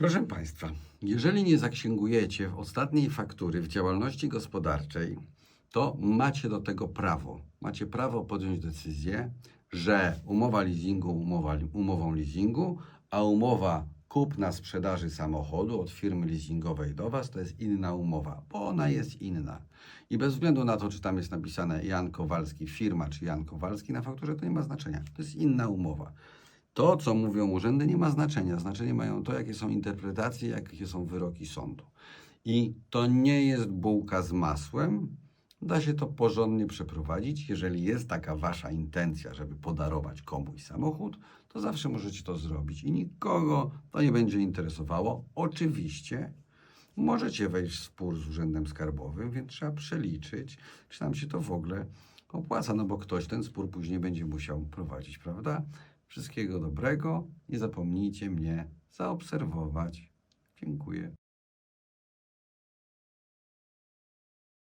Proszę Państwa, jeżeli nie zaksięgujecie w ostatniej faktury w działalności gospodarczej, to macie do tego prawo. Macie prawo podjąć decyzję, że umowa leasingu umowa, umową leasingu, a umowa kupna sprzedaży samochodu od firmy leasingowej do Was to jest inna umowa, bo ona jest inna. I bez względu na to, czy tam jest napisane Jan Kowalski firma, czy Jan Kowalski na fakturze, to nie ma znaczenia. To jest inna umowa. To, co mówią urzędy, nie ma znaczenia. Znaczenie mają to, jakie są interpretacje, jakie są wyroki sądu. I to nie jest bułka z masłem. Da się to porządnie przeprowadzić. Jeżeli jest taka wasza intencja, żeby podarować komuś samochód, to zawsze możecie to zrobić i nikogo to nie będzie interesowało. Oczywiście możecie wejść w spór z Urzędem Skarbowym, więc trzeba przeliczyć, czy nam się to w ogóle opłaca, no bo ktoś ten spór później będzie musiał prowadzić, prawda? Wszystkiego dobrego. Nie zapomnijcie mnie zaobserwować. Dziękuję.